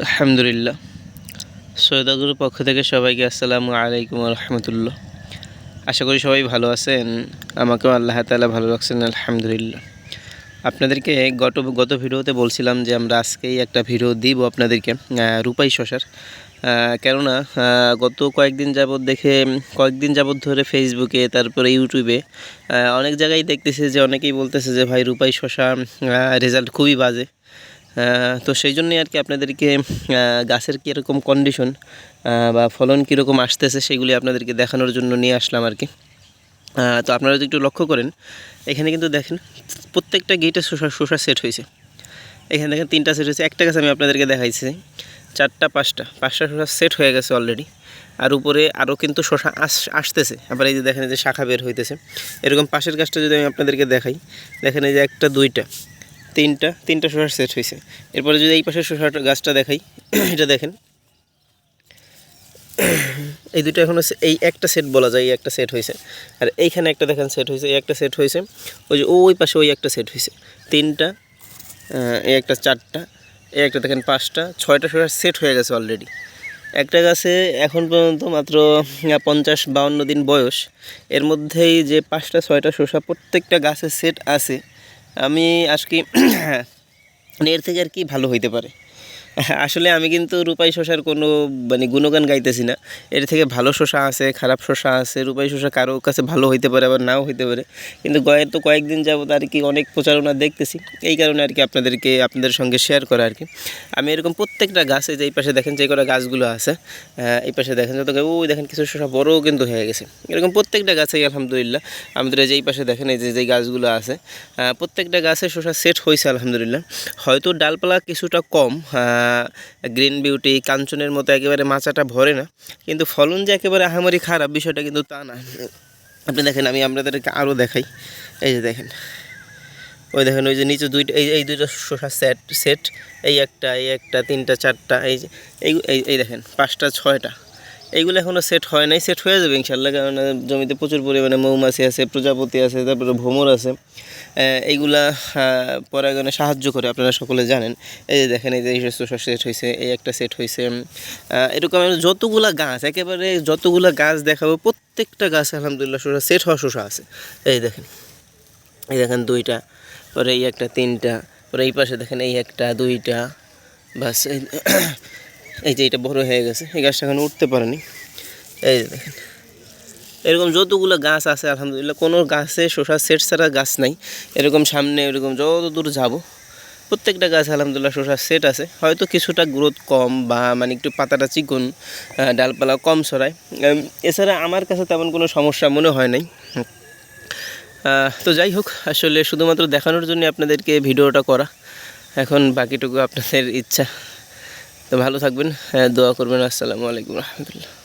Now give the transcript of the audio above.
আলহামদুলিল্লাহ। সৈয়দাগুরুর পক্ষ থেকে সবাইকে আসসালামু আলাইকুম রহমতুল্লাহ। আশা করি সবাই ভালো আছেন। আমাকেও আল্লাহ তালা ভালো রাখছেন, আলহামদুলিল্লাহ। আপনাদেরকে গত গত ভিডিওতে বলছিলাম যে আমরা আজকেই একটা ভিডিও দিব আপনাদেরকে রূপাই শশার। কেননা গত কয়েকদিন যাবৎ দেখে, কয়েকদিন যাবৎ ধরে ফেসবুকে তারপরে ইউটিউবে অনেক জায়গায় দেখতেছে যে, অনেকেই বলতেছে যে, ভাই, রূপাই শশা রেজাল্ট খুবই বাজে। তো সেই জন্যই আর কি আপনাদেরকে গাছের কীরকম কন্ডিশন বা ফলন কীরকম আসতেছে সেগুলি আপনাদেরকে দেখানোর জন্য নিয়ে আসলাম আর কি। তো আপনারা যদি একটু লক্ষ্য করেন, এখানে কিন্তু দেখেন প্রত্যেকটা গেটে শোষা শোষা সেট হয়েছে। এখানে দেখেন তিনটা সেট হয়েছে। একটা গাছ আমি আপনাদেরকে দেখাইছি, চারটা, পাঁচটা পাঁচটা শোষা সেট হয়ে গেছে অলরেডি আর উপরে আরও কিন্তু শশা আস, আসতেছে। আবার এই যে দেখেন যে শাখা বের হইতেছে। এরকম পাশের গাছটা যদি আমি আপনাদেরকে দেখাই, দেখেন এই যে একটা, দুইটা। তিনটা তিনটা শশার সেট হয়েছে। এরপরে যদি এই পাশের শশার গাছটা দেখাই, এটা দেখেন। এই দুটো এখন হচ্ছে, এই একটা সেট বলা যায়, এই একটা সেট হয়েছে। আর এইখানে একটা দেখেন সেট হয়েছে, এই একটা সেট হয়েছে। ওই যে ওই পাশে ওই একটা সেট হয়েছে। তিনটা এই একটা চারটা, এই একটা দেখেন পাঁচটা, ছয়টা শশার সেট হয়ে গেছে অলরেডি একটা গাছে এখন পর্যন্ত মাত্র পঞ্চাশ বাউন্ন দিন বয়স। এর মধ্যেই যে পাঁচটা, ছয়টা শসা প্রত্যেকটা গাছে সেট আছে। আমি আজকে এর থেকে আর কি ভালো হইতে পারে। আসলে আমি কিন্তু রূপাই শশার কোনো মানে গুণগান গাইতেছি না। এর থেকে ভালো শশা আছে, খারাপ শশা আছে, রূপাই শশা কারও কাছে ভালো হইতে পারে, আবার নাও হইতে পারে। কিন্তু গয়ের তো কয়েকদিন যাবত আর কি অনেক প্রচারণা দেখতেছি। এই কারণে আর কি আপনাদেরকে, আপনাদের সঙ্গে শেয়ার করা আর কি। আমি এরকম প্রত্যেকটা গাছে যে এই পাশে দেখেন যে কটা গাছগুলো আছে এই পাশে দেখেন যত ওই দেখেন কিছু শশা বড়ও কিন্তু হয়ে গেছে। এরকম প্রত্যেকটা গাছেই আলহামদুলিল্লাহ, আমাদের এই যে এই পাশে দেখেন, এই যে যে গাছগুলো আছে প্রত্যেকটা গাছে শশা সেট হয়েছে আলহামদুলিল্লাহ। হয়তো ডালপালা কিছুটা কম গ্রিন বিউটি, কাঞ্চনের মতো একেবারে মাচাটা ভরে না। কিন্তু ফলন যে একেবারে আহামরি খারাপ, বিষয়টা কিন্তু তা না। আপনি দেখেন, আমি আপনাদেরকে আরও দেখাই। এই যে দেখেন, ওই দেখেন, ওই যে নিচে দুইটা এই এই দুইটা শসা সেট সেট, এই একটা এই একটা, তিনটা, চারটা এই, এই- এই দেখেন, পাঁচটা, ছয়টা। এইগুলো এখনও সেট হয় নাই সেট হয়ে যাবে ইনশাল্লাহ কারণ জমিতে প্রচুর পরিমাণে মৌমাছি আছে, প্রজাপতি আছে, তারপরে ভ্রমর আছে। এইগুলা পরাগণে সাহায্য করে, আপনারা সকলে জানেন। এই যে দেখেন, এই যে এই সেট হয়েছে এই একটা সেট হয়েছে এরকম যতগুলা গাছ, একেবারে যতগুলা গাছ দেখাবো, প্রত্যেকটা গাছ আলহামদুলিল্লাহ শসা সেট হওয়া শসা আছে। এই দেখেন এই দেখেন দুইটা, পরে এই একটা তিনটা, পরে এই পাশে দেখেন এই একটা, দুইটা, বাস এই যে এটা বড় হয়ে গেছে, এই গাছটা এখন উঠতে পারেনি। এই যে দেখেন, এরকম যতগুলো গাছ আছে, আলহামদুলিল্লাহ, কোনো গাছে শসা, সেট ছাড়া গাছ নাই। এরকম সামনে এরকম যত দূর যাব, প্রত্যেকটা গাছ আলহামদুলিল্লাহ শসা সেট আছে। হয়তো কিছুটা গ্রোথ কম বা মানে একটু পাতাটা চিকন ডালপালা কম ছড়ায়। এছাড়া আমার কাছে তেমন কোনো সমস্যা মনে হয় নাই। তো যাই হোক, আসলে শুধুমাত্র দেখানোর জন্য আপনাদেরকে ভিডিওটা করা। এখন বাকিটুকু আপনাদের ইচ্ছা। তো ভালো থাকবেন হ্যাঁ, দোয়া করবেন। আসসালামু আলাইকুম রহমতুল্লাহ।